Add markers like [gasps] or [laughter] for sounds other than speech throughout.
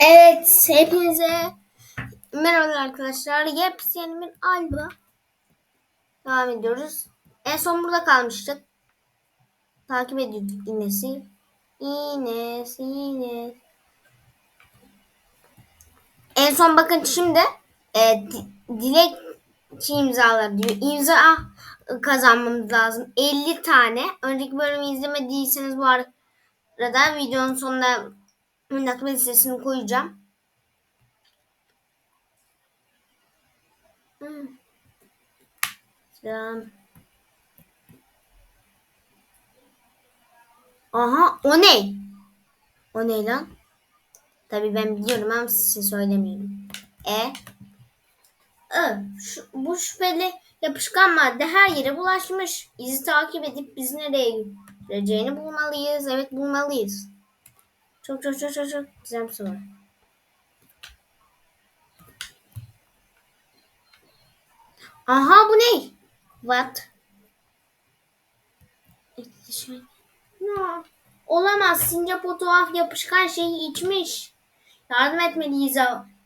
Evet, hepinize merhaba arkadaşlar. Yepyeni alba. Devam ediyoruz. En son burada kalmıştık. Takip ediyorduk iğnesi. İğnesi, iğnesi. En son bakın şimdi e, di- dilekçe imzalar diyor. İmza kazanmamız lazım. 50 tane. Önceki bölümü izlemediyseniz bu arada videonun sonuna oynatma listesini koyacağım. Hmm. Aha o ne? O ne lan? Tabii ben biliyorum ama size söylemiyorum. E? Ö, şu, bu şüpheli yapışkan madde her yere bulaşmış. İzi takip edip bizi nereye götüreceğini bulmalıyız. Evet bulmalıyız. Çok çok çok çok çok güzel bir soru. Aha bu ne? What? No. Olamaz. Sincap o tuhaf yapışkan şeyi içmiş. Yardım etmeliyiz.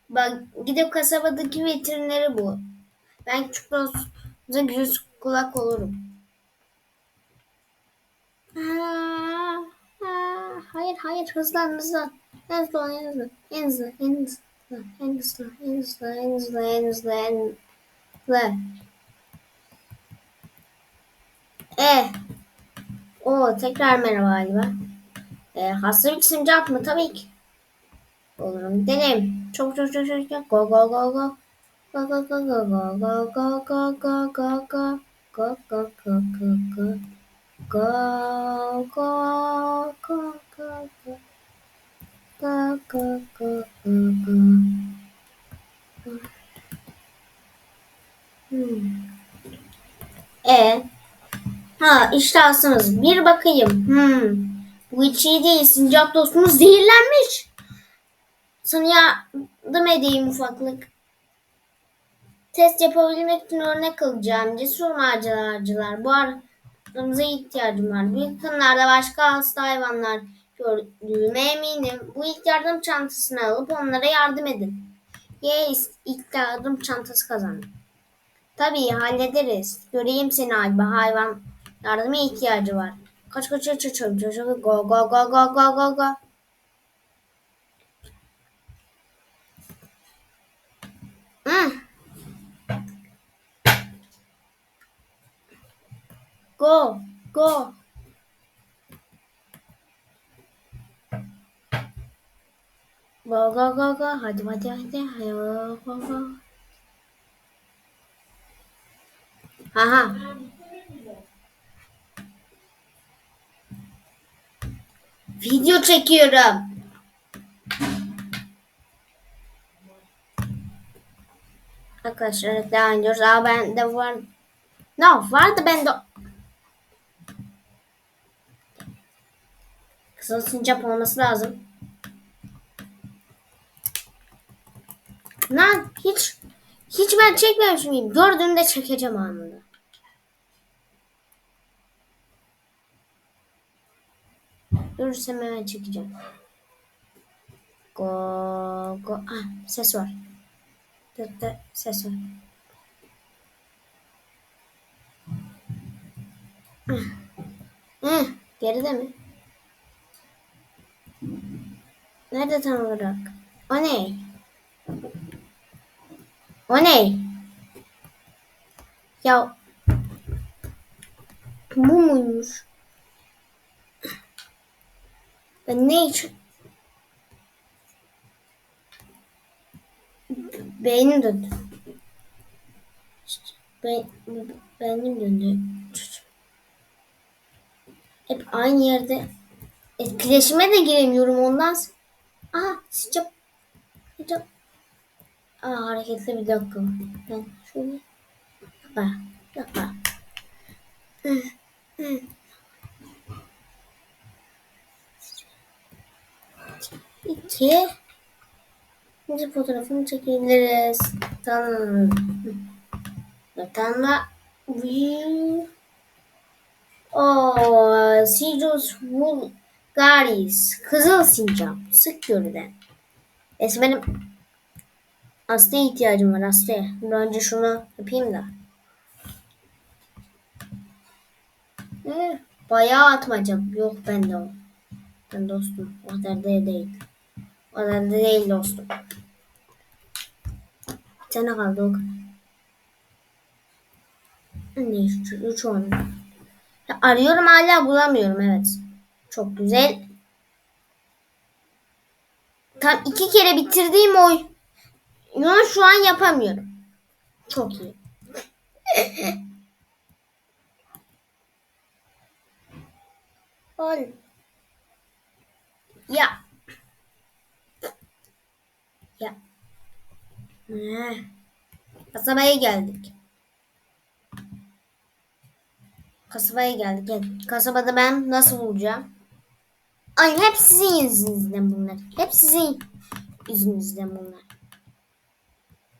Bak gidip kasabadaki veterineri bu. Ben küçük dostumuza göz kulak olurum. Aa, aa, hayır hayır hızlan hızlan. En hızlı en hızlı. En hızlı en hızlı. En hızlı en hızlı en hızlı en hızlı en hızlı. E. O tekrar merhaba galiba. E, hasta bir sincap mı? Tabii ki. Olurum. Çok çok çok çok çok. Go go go go. Go go go go go go go go go go go. Go go go go go. Go go go go go. Go go go go go. Hmm. E. Ha işte aslımız. Bir bakayım. Hmm. Bu hiç iyi değil. Sincap dostumuz zehirlenmiş. Sana yardım edeyim ufaklık. Test yapabilmek için örnek alacağım. Cesur maceracılar. Bu aramıza ihtiyacım var. Büyük kınlarda başka hasta hayvanlar gördüğüme eminim. Bu ilk yardım çantasını alıp onlara yardım edin. Yes, ilk yardım çantası kazandım. Tabii hallederiz. Göreyim seni Alba. Hayvan yardıma ihtiyacı var. Kaç kaç kaç kaç kaç kaç go go go go go go go. Hmm. Go, go. Go, go, go, go. Hadi, hadi, hadi. Go, go, go. Aha. Video çekiyorum. Arkadaşlar devam ediyoruz. Aa bende var. No vardı bende. Kızıl sincap olması lazım. Lan hiç hiç ben çekmemiş miyim? Gördüğümde çekeceğim anında. Görürsem hemen çekeceğim. Go go. Ah ses var. Dıt ses var. Hı, Hı, geride mi? Nerede tam olarak? O ne? O ne? Ya bu muymuş? Ben ne için? Beynim döndü. Be beynim döndü. Hep aynı yerde etkileşime de giremiyorum ondan. s- Aha sıcak. Sıcak. Aa hareketli bir dakika. Ben şöyle. Yapma. Yapma. İki. Şimdi fotoğrafını çekebiliriz. Tamam. View. Oh, Sirius vulgaris. Kızıl sincap. Sık görülen. Neyse benim hastaya ihtiyacım var hastaya. Bir önce şunu yapayım da. Ee, bayağı atmacam. Yok bende o. Ben dostum. O kadar da değil. O kadar da değil dostum. Bir tane kaldı. Ne üç, üç onu. Ya arıyorum hala bulamıyorum evet. Çok güzel. Tam iki kere bitirdiğim oy. Yo, şu an yapamıyorum. Çok iyi. [laughs] Ol. Ya. Ya. Kasabaya geldik. Kasabaya geldik. Gel. Kasabada ben nasıl bulacağım? Ay hep sizin yüzünüzden bunlar. Hep sizin yüzünüzden bunlar.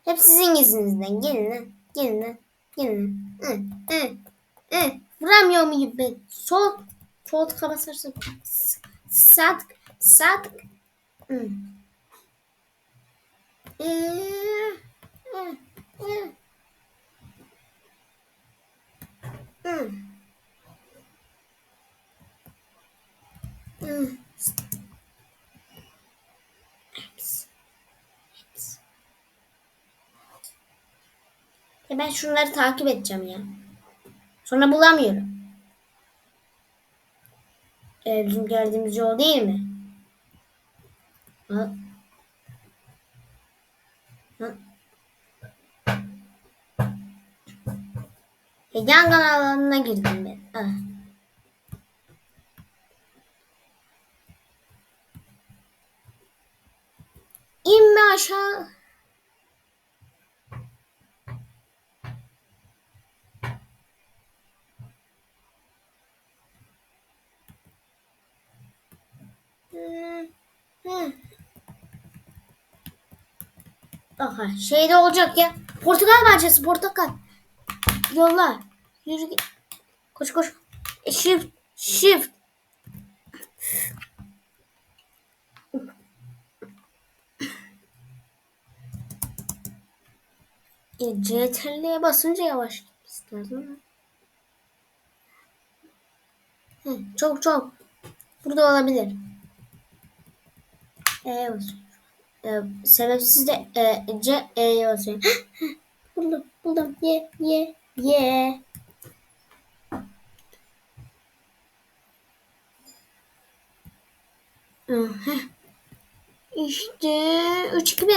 Hep sizin yüzünüzden. Gelin lan. Gelin lan. Gelin lan. Hı, hı, hı. Vuramıyor muyum ben? Sol. Sol tıka basarsın. Sağ tık. Hı. Ee, hı, hı. Hı. Hı. X. X. Ya ben şunları takip edeceğim ya. Sonra bulamıyorum. Ee, bizim geldiğimiz yol değil mi? Ha. Ha. E, yangın alanına girdim ben. Ah. İnme aşağı. Hı, hı. Aha şeyde olacak ya. Portakal bahçesi portakal. Yolla. Yürü git. Koş koş. E, shift. Shift. E, CTRL'ye basınca yavaş. Hı, çok çok. Burada olabilir. E basıyorum. E, sebepsiz de e, C E'ye basıyorum. [gasps] buldum buldum. Ye ye ye. İşte 3 2 1.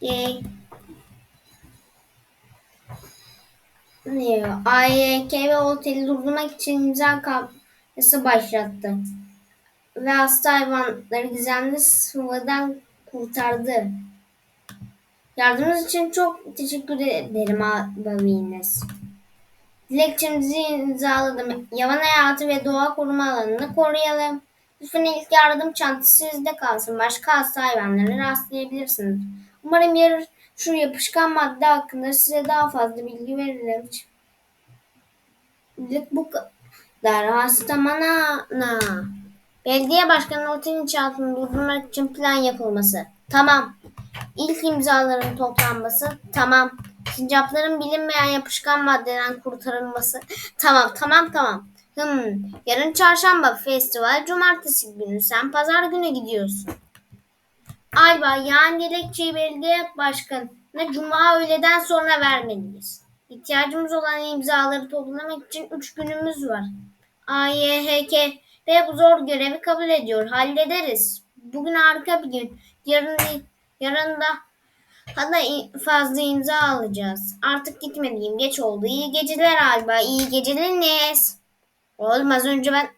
Yay. Diyor? AYK ve oteli durdurmak için imza kampanyası başlattı. Ve hasta hayvanları gizemli sıvıdan kurtardı. Yardımınız için çok teşekkür ederim abiniz. Dilekçemizi imzaladım. Yaban hayatı ve doğa koruma alanını koruyalım. Lütfen ilk yardım çantası sizde kalsın. Başka hasta hayvanları rastlayabilirsiniz. Umarım yarın şu yapışkan madde hakkında size daha fazla bilgi veririm. Şimdilik bu kadar. Hasta manana. Belediye başkanı otelin inşaatını durdurmak için plan yapılması. Tamam. İlk imzaların toplanması. Tamam. Sincapların bilinmeyen yapışkan maddeden kurtarılması. [laughs] Tamam, tamam, tamam. Hmm. Yarın çarşamba festival, cumartesi günü. Sen pazar günü gidiyorsun. Ayba yani dilekçeyi belediye başkanına cuma öğleden sonra vermeliyiz. İhtiyacımız olan imzaları toplamak için 3 günümüz var. AYHK ve bu zor görevi kabul ediyor. Hallederiz. Bugün harika bir gün. Yarın, yarın da daha fazla imza alacağız. Artık gitmeliyim. Geç oldu. İyi geceler Alba. İyi geceler Oğlum az önce ben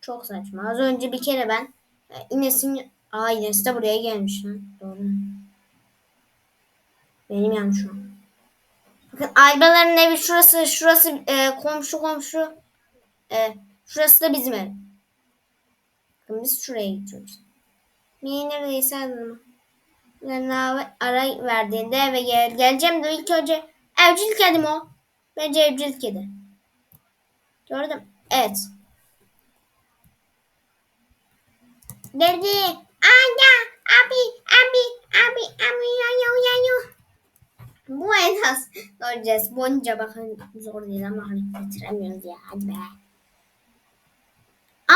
çok saçma. Az önce bir kere ben e, İnes'in Aa İnes de buraya gelmiş lan. Doğru. Benim yanlışım. Bakın Albaların evi şurası. Şurası e, komşu komşu. E, şurası da bizim ev. Bakın biz şuraya gidiyoruz. Niye neredeyse anlamadım. ara verdiğinde eve gel geleceğim de ilk önce evcil kedim o. Bence evcil kedi. Gördüm. Evet. Dedi. Aya abi abi abi abi yayo yayo. Bu en az göreceğiz. Bonca bakın zor değil ama hareket bitiremiyoruz ya. Hadi be.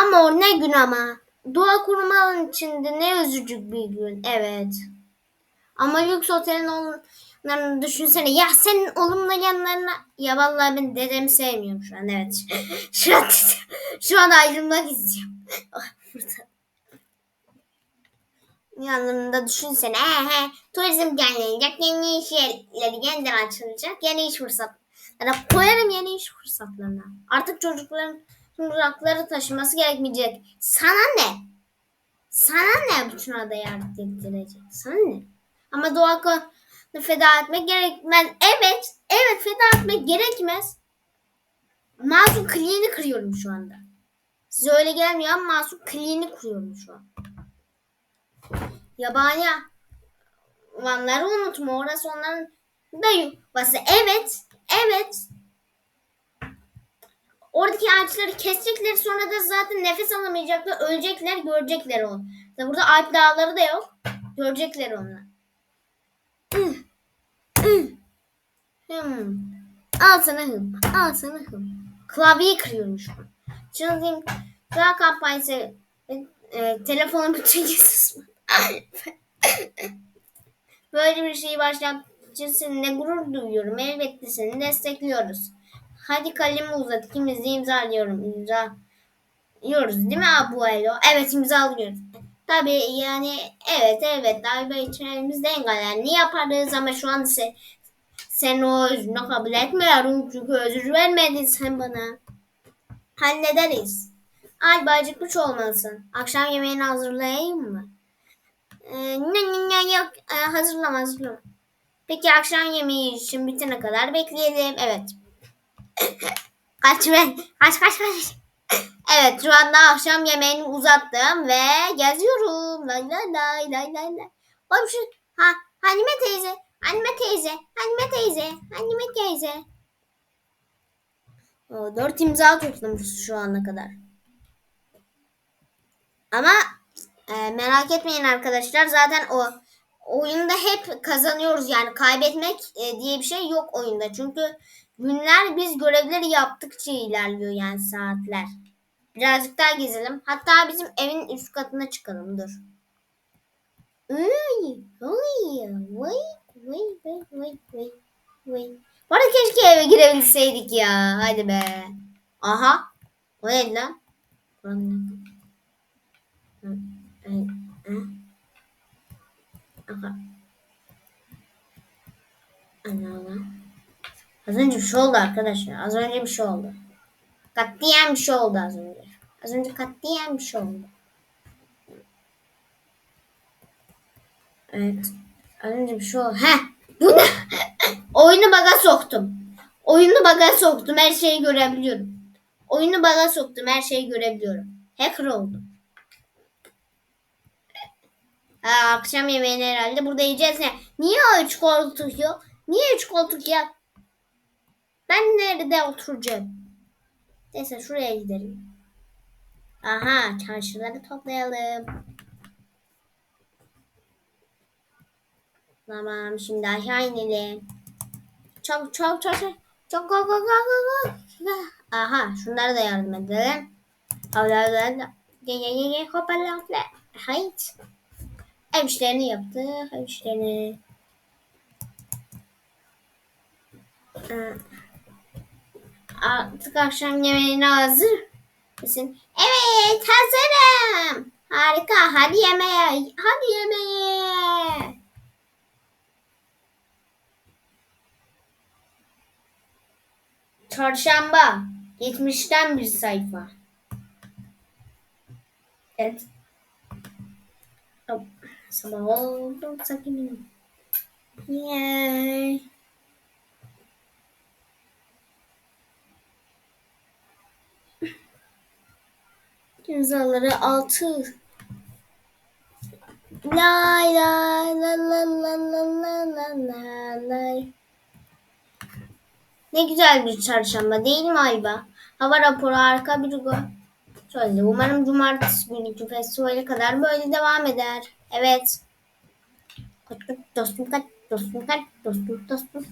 Ama o ne gün ama. Doğa korumanın içinde ne üzücü bir gün. Evet. Ama lüks otelin olanlarını düşünsene. Ya senin olumlu yanlarına. Ya vallahi ben dedemi sevmiyorum şu an. Evet. [laughs] şu an, [laughs] şu an ayrılmak istiyorum. [laughs] Yanlarında düşünsene. He he. Turizm genlenecek. Yeni iş yerleri yeniden açılacak. Yeni iş fırsatları. Koyarım yeni iş fırsatlarına. Artık çocukların uzakları taşıması gerekmeyecek. Sana ne? Sana ne bütün adaya yardım? Sana ne? Ama doğa feda etmek gerekmez. Evet, evet feda etmek gerekmez. Masum kliğini kırıyorum şu anda. Size öyle gelmiyor ama masum kliğini kuruyorum şu an. Yabani vanları unutma. Orası onların da yuvası. Evet, evet. Oradaki ağaçları kesecekler sonra da zaten nefes alamayacaklar. Ölecekler, görecekler onu. Tabi Burada Alp dağları da yok. Görecekler onu. Hmm. Al sana hım. Al sana hım. Klavyeyi an. Çözeyim. Daha kampanyası. E, e, telefonun bütün. Böyle bir şeyi için seninle gurur duyuyorum. Elbette seni destekliyoruz. Hadi kalemi uzat. İkimiz de imzalıyorum. İmza. Yiyoruz değil mi Abuelo? Evet imzalıyoruz. Tabii yani evet evet darbe içerimizde engellerini yaparız ama şu an sen, sen o özrünü kabul etmiyorum çünkü özür vermedin sen bana. Hallederiz. Alba acıkmış olmalısın. Akşam yemeğini hazırlayayım mı? Ee, yok ee, hazırlama hazırlama. Peki akşam yemeği için bitene kadar bekleyelim. Evet. Kaç ben kaç kaç kaç. Evet şu anda akşam yemeğini uzattım ve geziyorum. Lay lay lay lay lay lay. Oğlum şu ha Hanime teyze. Hanime teyze. Hanime teyze. Hanime teyze. O, dört imza toplamışız şu ana kadar. Ama e, merak etmeyin arkadaşlar. Zaten o oyunda hep kazanıyoruz yani kaybetmek e, diye bir şey yok oyunda. Çünkü günler biz görevleri yaptıkça ilerliyor yani saatler. Birazcık daha gezelim. Hatta bizim evin üst katına çıkalım. Dur. Arada keşke eve girebilseydik ya. Hadi be. Aha. O ne lan? Aha. Ana. Az önce bir şey oldu arkadaşlar. Az önce bir şey oldu. Katliyen bir şey oldu az önce. Az önce katliyen bir şey oldu. Evet. Az önce bir şey oldu. Heh. Bu ne? [laughs] Oyunu baga soktum. Oyunu baga soktum. Her şeyi görebiliyorum. Oyunu baga soktum. Her şeyi görebiliyorum. Hacker oldum. Ha, akşam yemeğini herhalde burada yiyeceğiz ne? Niye üç koltuk yok? Niye üç koltuk ya? Ben nerede oturacağım? Neyse şuraya gidelim. Aha çarşıları toplayalım. Tamam şimdi aşağı inelim. Çok çok çok çok çok go go go go. Aha şunları da yardım edelim. Havlardan gel gel gel gel hoppala hopla. Hayt. Ev işlerini yaptı. Ev işlerini. Artık akşam yemeğine hazır mısın? Evet hazırım. Harika. Hadi yemeğe. Hadi yemeğe. Çarşamba. Geçmişten bir sayfa. Evet. Sabah oldu. Sakinim. Yay. İmzaları altı. Lay lay la la la la la la la lay. Ne güzel bir çarşamba değil mi Ayba? Hava raporu harika bir gün. Şöyle umarım cumartesi günkü festivale kadar böyle devam eder. Evet. Kaç kaç dostum kaç dostum kaç dostum dostum.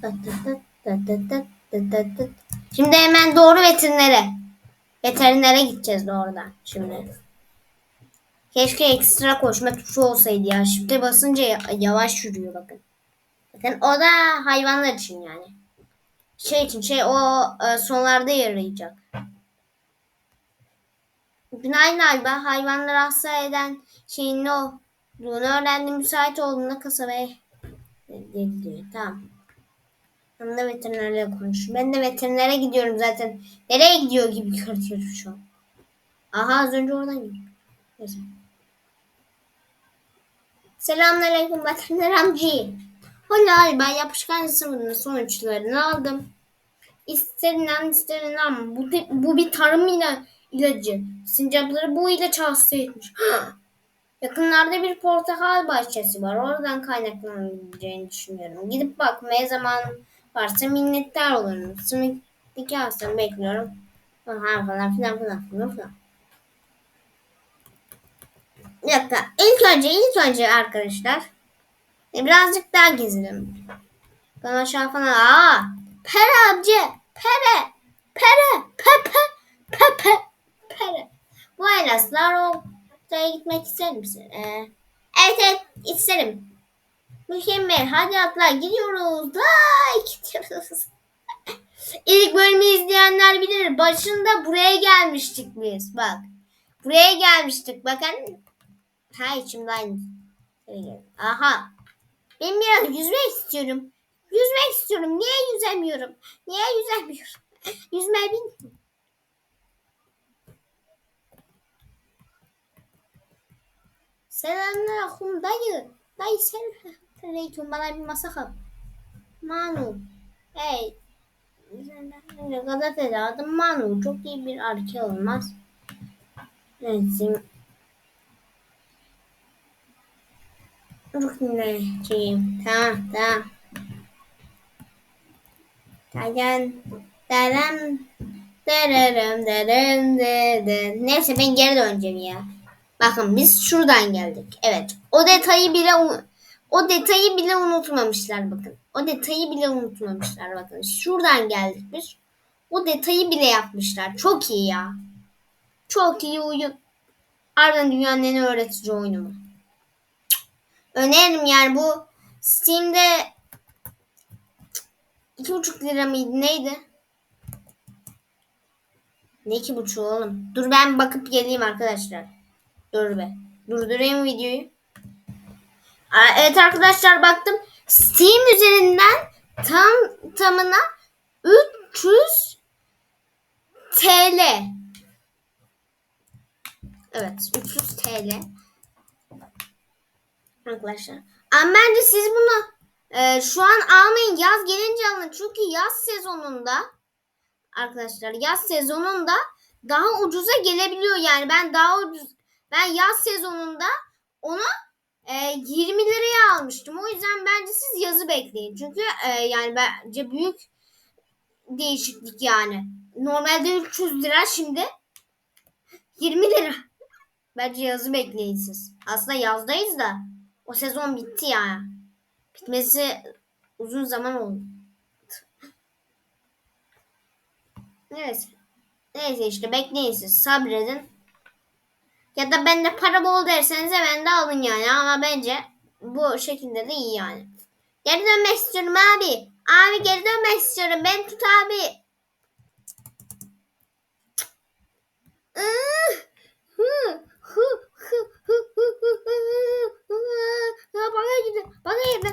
Şimdi hemen doğru veterinere. Veterinere gideceğiz doğrudan şimdi. Keşke ekstra koşma tuşu olsaydı ya. Shift'e basınca ya- yavaş yürüyor bakın. Bakın o da hayvanlar için yani. Şey için şey o e, sonlarda yarayacak. Günaydın Alba. Hayvanları hasta eden şeyin ne olduğunu öğrendim. Müsait olduğunda kasabaya gidiyor. Tamam. Ben de veterinerle konuş. Ben de veterinere gidiyorum zaten. Nereye gidiyor gibi görüyorum şu an. Aha az önce oradan gidiyor. Neyse. Selamünaleyküm veteriner amca. Hola ben yapışkan sınavının sonuçlarını aldım. İster inan ister. Bu, de- bu bir tarım ila- ilacı. Sincapları bu ilaç hasta etmiş. [gasps] Yakınlarda bir portakal bahçesi var. Oradan kaynaklanabileceğini düşünüyorum. Gidip bakmaya zaman varsa minnettar olurum. Sınıftaki hastanı bekliyorum. Falan falan filan filan filan filan. Bir dakika. İlk önce ilk önce arkadaşlar e, birazcık daha gezelim. Ben aşağı falan. Aa! Pere amca! Pere! Pere! Pepe! Pepe! Pere! Bu Elaslar o oraya gitmek ister misin? Ee, evet evet isterim. Mükemmel. Hadi atla gidiyoruz. Ay gidiyoruz. [laughs] İlk bölümü izleyenler bilir. Başında buraya gelmiştik biz. Bak. Buraya gelmiştik. Bakın. Ha içimde aynı. Aha. Ben biraz yüzmek istiyorum. Yüzmek istiyorum. Niye yüzemiyorum? Niye yüzemiyorum? [laughs] Yüzme bilmiyorum. Selamünaleyküm dayı. Dayı selamünaleyküm. Bana bir masa kap. Manu. Hey. Gazetede adım Manu. Çok iyi bir erkek olmaz. Neyse. Rukinleyeceğim. Tamam tamam. Tagan. Derem. Derem derem derem. Neyse ben geri döneceğim ya. Bakın biz şuradan geldik. Evet. O detayı bile o detayı bile unutmamışlar bakın. O detayı bile unutmamışlar bakın. Şuradan geldik biz. O detayı bile yapmışlar. Çok iyi ya. Çok iyi oyun. Ardından dünyanın en öğretici oyunu bu. Öneririm yani bu Steam'de iki buçuk lira mıydı neydi? Ne iki buçuk oğlum? Dur ben bakıp geleyim arkadaşlar. Dur be. Durdurayım videoyu. Evet arkadaşlar baktım. Steam üzerinden tam tamına 300 TL. Evet 300 TL. Arkadaşlar. Ama bence siz bunu e, şu an almayın. Yaz gelince alın. Çünkü yaz sezonunda arkadaşlar yaz sezonunda daha ucuza gelebiliyor. Yani ben daha ucuz ben yaz sezonunda onu e, 20 liraya almıştım. O yüzden bence siz yazı bekleyin. Çünkü e, yani bence büyük değişiklik yani. Normalde 300 lira şimdi 20 lira. Bence yazı bekleyin siz. Aslında yazdayız da o sezon bitti ya. Bitmesi uzun zaman oldu. Neyse. Neyse işte bekleyin siz sabredin. Ya da bende para bol derseniz hemen de alın yani ama bence bu şekilde de iyi yani. Geri dönmek istiyorum abi. Abi geri dönmek istiyorum. Ben tut abi. Bana gidin. Bana gidin.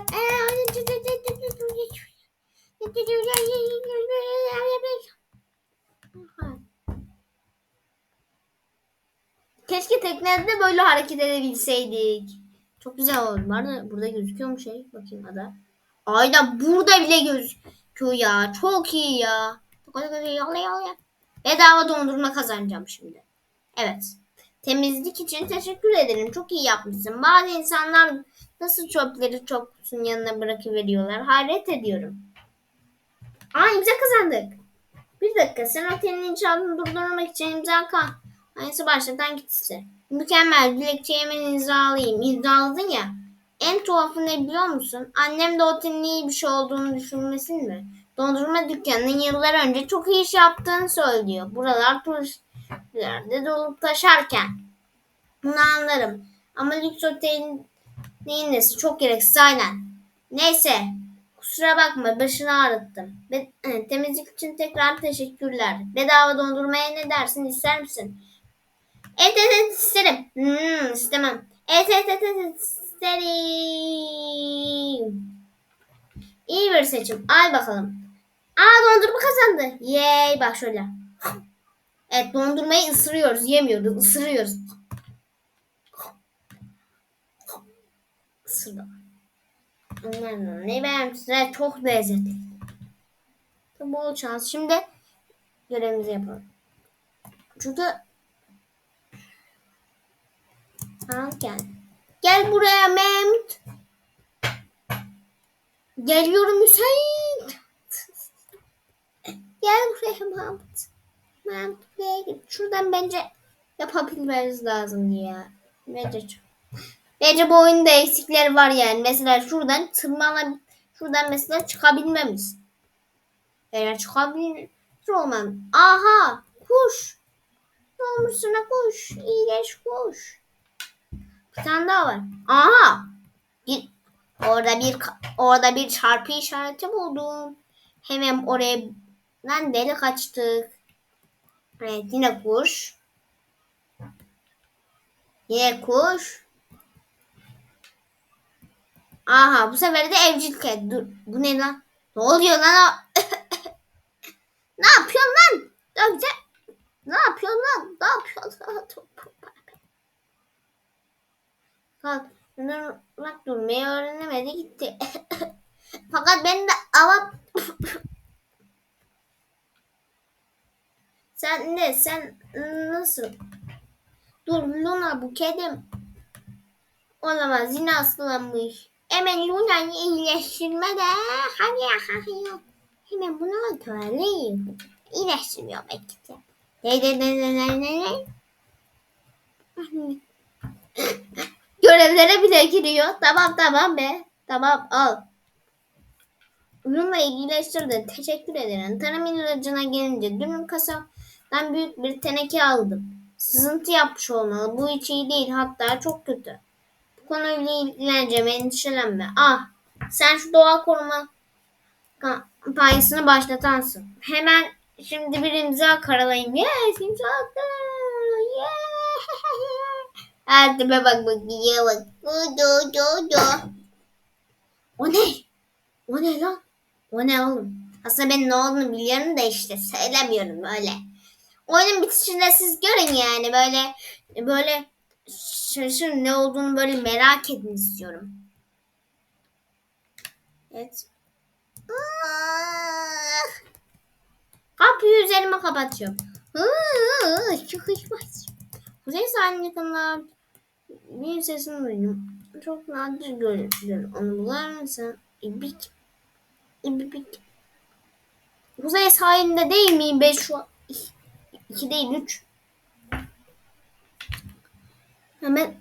Keşke teknede de böyle hareket edebilseydik. Çok güzel oldu. Arada burada gözüküyor mu şey? Bakayım ada. Ayda burada bile gözüküyor ya. Çok iyi ya. Bedava dondurma kazanacağım şimdi. Evet. Temizlik için teşekkür ederim. Çok iyi yapmışsın. Bazı insanlar nasıl çöpleri çöpsün yanına bırakıveriyorlar. Hayret ediyorum. Aa imza kazandık. Bir dakika sen otelin inşaatını durdurmak için imza ka Aynısı başlatan gitsi. Mükemmel. Dilekçeyi hemen imzalayayım. İmzaladın ya. En tuhafı ne biliyor musun? Annem de otelin iyi bir şey olduğunu düşünmesin mi? Dondurma dükkanının yıllar önce çok iyi iş yaptığını söylüyor. Buralar turistlerde dolup taşarken. Bunu anlarım. Ama lüks otelin neyin nesi çok gereksiz aynen. Neyse. Kusura bakma başını ağrıttım. Be- e, temizlik için tekrar teşekkürler. Bedava dondurmaya ne dersin ister misin? Evet evet, isterim. Hmm, istemem. Evet evet evet, evet isterim. İyi bir seçim. Al bakalım. Aa dondurma kazandı. Yay bak şöyle. Evet dondurmayı ısırıyoruz. Yemiyoruz. ısırıyoruz. Anladım. Ne beğendim size çok lezzetli. Bol şans. Şimdi görevimizi yapalım. Çünkü Al gel. Gel buraya Mehmet. Geliyorum Hüseyin. Gel buraya Mahmut. Mahmut buraya git. Şuradan bence yapabilmeniz lazım ya. Bence çok. Bence bu oyunda eksikleri var yani. Mesela şuradan tırmana şuradan mesela çıkabilmemiz. Eğer çıkabilir olmam. Aha kuş. Ne olmuş sana kuş? İyileş kuş. Bir tane daha var. Aha. Git. Orada bir orada bir çarpı işareti buldum. Hemen oraya lan deli kaçtık. Evet yine kuş. Yine kuş. Aha bu sefer de evcil kedi. Dur bu ne lan? Ne oluyor lan? [laughs] ne yapıyorsun lan? Ne yapıyorsun lan? Ne yapıyorsun lan? Kalk. Bak durmayı öğrenemedi gitti. [coughs] Fakat ben de ama [coughs] sen ne sen nasıl? Dur Luna bu kedim. Olamaz yine hastalanmış. Hemen Luna'yı iyileştirme de. Hadi hadi. Hemen bunu öldürelim. İyileştirmiyor belki de. Ne ne ne ne ne ne? Görevlere bile giriyor. Tamam tamam be. Tamam al. Bununla iyileştirdin. Teşekkür ederim. Tarım ilacına gelince dün kasadan büyük bir teneke aldım. Sızıntı yapmış olmalı. Bu hiç iyi değil. Hatta çok kötü. Bu konuyla ilgileneceğim. Endişelenme. Ah sen şu doğa koruma kampanyasını başlatansın. Hemen şimdi bir imza karalayayım. Yes imza attım. Yeah. [laughs] Hadi be bak bak ye bak. Do do do. O ne? O ne lan? O ne oğlum? Aslında ben ne olduğunu biliyorum da işte söylemiyorum böyle. Oyunun bitişinde siz görün yani böyle böyle şaşırın ne olduğunu böyle merak edin istiyorum. Evet. Kapıyı üzerime kapatıyorum. Çok hoş. Kuzey sahil yakınlar bir sesini duydum. Çok nadir görülür. Onu bular mısın? İbik. İbik. Kuzey sahilinde değil miyim ben şu an? İki değil üç. Hemen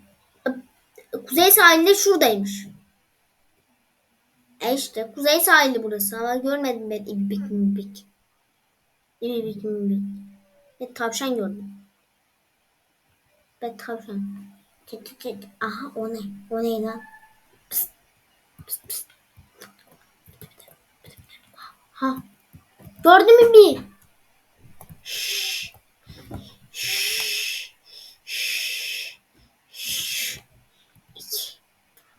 kuzey sahilde şuradaymış. E işte kuzey sahili burası ama görmedim ben ibik ibik. İbik ibik. Bir tavşan gördüm. Ben tavşan. Tık tık. Aha o ne? O ne lan? Pıst. Pıst pıst. Ha. Gördün mü bir? Şşş. Şşş. Şşş.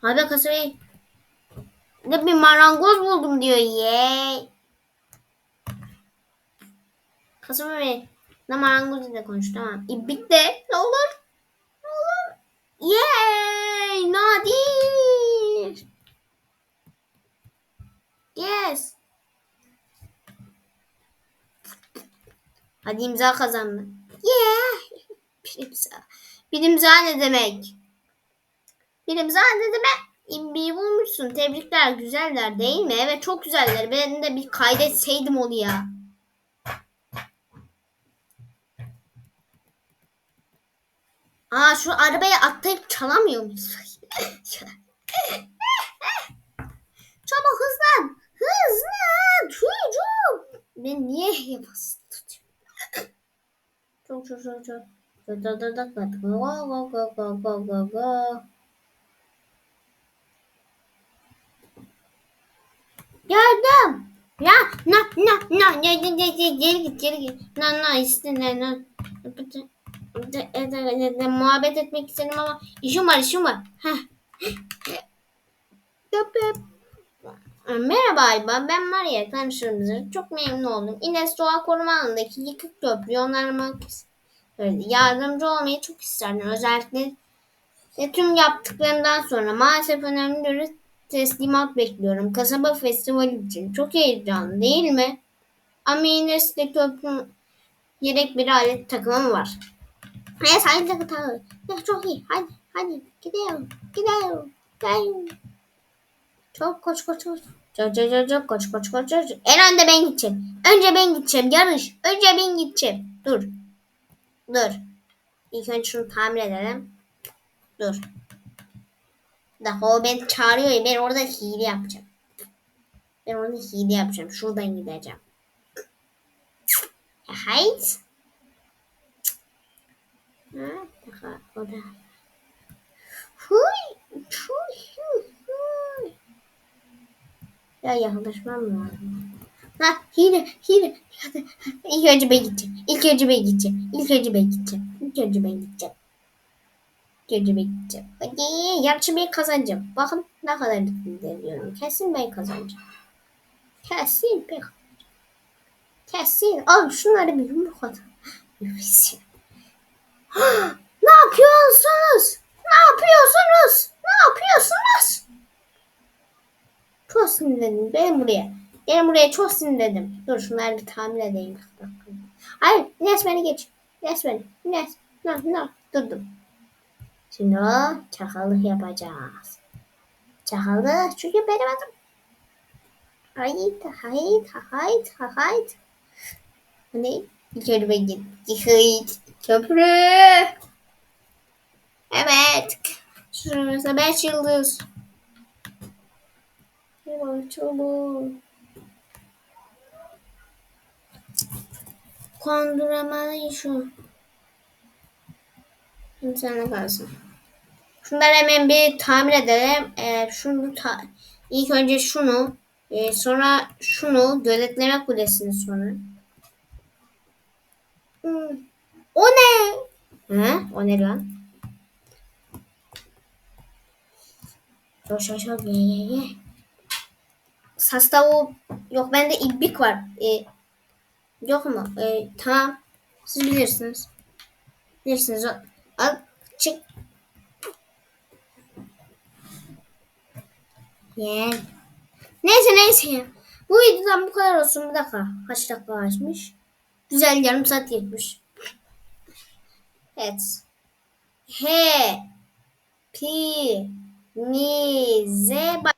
Abi kasayı ne bir marangoz buldum diyor ye. Kasım ve ne marangoz ile konuş tamam. İbik de ne olur? Yay! Nadir! Yes! Hadi imza kazandı. Yeah! Bir imza. Bir imza ne demek? Bir imza ne demek? İmbiyi bulmuşsun. Tebrikler. Güzeller değil mi? Evet çok güzeller. Ben de bir kaydetseydim onu ya. Aa şu arabaya atlayıp çalamıyor muyuz? [laughs] Çabuk hızlan. Hızlan. Çocuk. Ben niye yapasın tutuyorum? [laughs] Çok çok çok çok. Da da da da da. Go go go go go go go. Yardım. Ya na na na ya ya ya geri git geri git. Na na iste ne na. De, de, de, de, de, muhabbet etmek istedim ama işim var işim var. Merhaba Ayba, ben Maria. Tanıştığımıza çok memnun oldum. İnes Doğa Koruma Alanı'ndaki yıkık köprüyü onarmak söyledi. Yardımcı olmayı çok isterdim. Özellikle ve tüm yaptıklarımdan sonra maalesef önemli bir teslimat bekliyorum. Kasaba festivali için. Çok heyecanlı değil mi? Ama İnes'te köprü gerek bir alet takımı var. Neyse hadi takı Ya çok iyi. Hadi hadi gidelim. Gidelim. Gidelim. Çok koş koş koş. Çok çok çok çok koş koş koş koş. En önde ben gideceğim. Önce ben gideceğim. Yarış. Önce ben gideceğim. Dur. Dur. İlk önce şunu tamir edelim. Dur. Daha o beni çağırıyor ya ben orada hile yapacağım. Ben orada hile yapacağım. Şuradan gideceğim. Hayt. Ha, daha o da. Huy. Huy. Huy. Ya yaklaşmam lazım. Ha hile hile. Hadi. İlk önce ben gideceğim. İlk önce ben gideceğim. İlk önce ben gideceğim. İlk önce ben gideceğim. İlk önce ben gideceğim. Hadi yarışı ben kazanacağım. Bakın ne kadar ilerliyorum. Kesin ben kazanacağım. Kesin ben kazanacağım. Kesin. Al şunları bir yumruk at. Nefis. [gasps] ne yapıyorsunuz? Ne yapıyorsunuz? Ne yapıyorsunuz? Çok sinirlendim. Gelin buraya. Gelin buraya çok sinirlendim. Dur şunları bir tamir edeyim. Hayır. Ines beni geç. Ines beni. Ines. No, no. Durdum. Şimdi o çakallık yapacağız. Çakallık çünkü benim adım. Hayt, hayt, hayt, hayt. Ne? Bir kere ben git. Köprü. Evet. Şurası beş yıldız. Hemen çabuk. Konduramayı şu. Şimdi sana kalsın. Şunları hemen bir tamir edelim. Ee, şunu ta ilk önce şunu e, sonra şunu gözetleme kulesini sonra. Hmm. O ne? Hı? O ne lan? Çok çok ye ye ye. Sas tavuğu yok bende ibik var. Ee, yok mu? Ee, tamam. Siz bilirsiniz. Bilirsiniz. Al çık. Ye. Neyse neyse. Bu videodan bu kadar olsun. Bir dakika. Kaç dakika açmış? Güzel yarım saat yetmiş. Evet. He. Pi. Ni. Z.